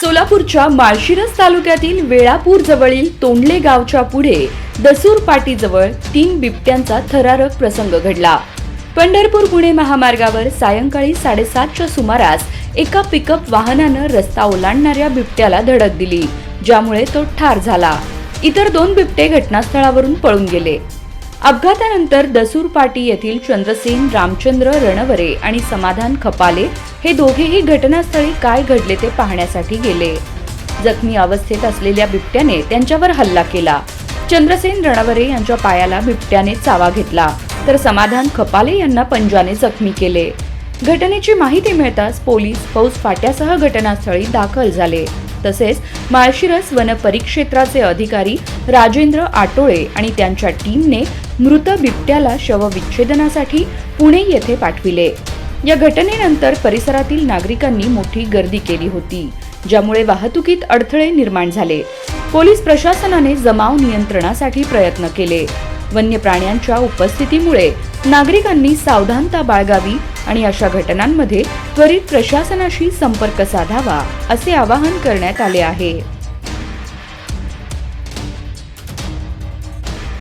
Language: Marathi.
सोलापूरच्या माळशिरस तालुक्यातील वेळापूर जवळील तोंडले गावच्या पुढे दसूर पाटीजवळ तीन बिबट्यांचा थरारक प्रसंग घडला. पंढरपूर पुणे महामार्गावर सायंकाळी साडेसातच्या सुमारास एका पिकअप वाहनानं रस्ता ओलांडणाऱ्या बिबट्याला धडक दिली ज्यामुळे तो ठार झाला. इतर दोन बिबटे घटनास्थळावरून पळून गेले. अपघातानंतर दसूर पाटी येथील चंद्रसेन रामचंद्र रणवरे आणि समाधान खपाले हे दोघेही घटनास्थळी काय घडले ते पाहण्यासाठी गेले. जखमी अवस्थेत असलेल्या बिबट्याने त्यांच्यावर हल्ला केला. चंद्रसेन रणवरे यांच्या पायाला बिबट्याने चावा घेतला तर समाधान खपाले यांना पंजाने जखमी केले. घटनेची माहिती मिळताच पोलीस फौज फाट्यासह घटनास्थळी दाखल झाले. तसेच माळशिरस वन परिक्षेत्राचे अधिकारी राजेंद्र आटोळे आणि त्यांच्या टीमने मृत बिबट्याला शवविच्छेदनासाठी पुणे येथे पाठविले. या घटनेनंतर परिसरातील नागरिकांनी मोठी गर्दी केली होती ज्यामुळे वाहतुकीत अडथळे निर्माण झाले. पोलीस प्रशासनाने जमाव नियंत्रणासाठी प्रयत्न केले. वन्य प्राण्यांच्या उपस्थितीमुळे नागरिकांनी सावधानता बाळगावी आणि अशा घटनांमध्ये त्वरित प्रशासनाशी संपर्क साधावा असे आवाहन करण्यात आले आहे.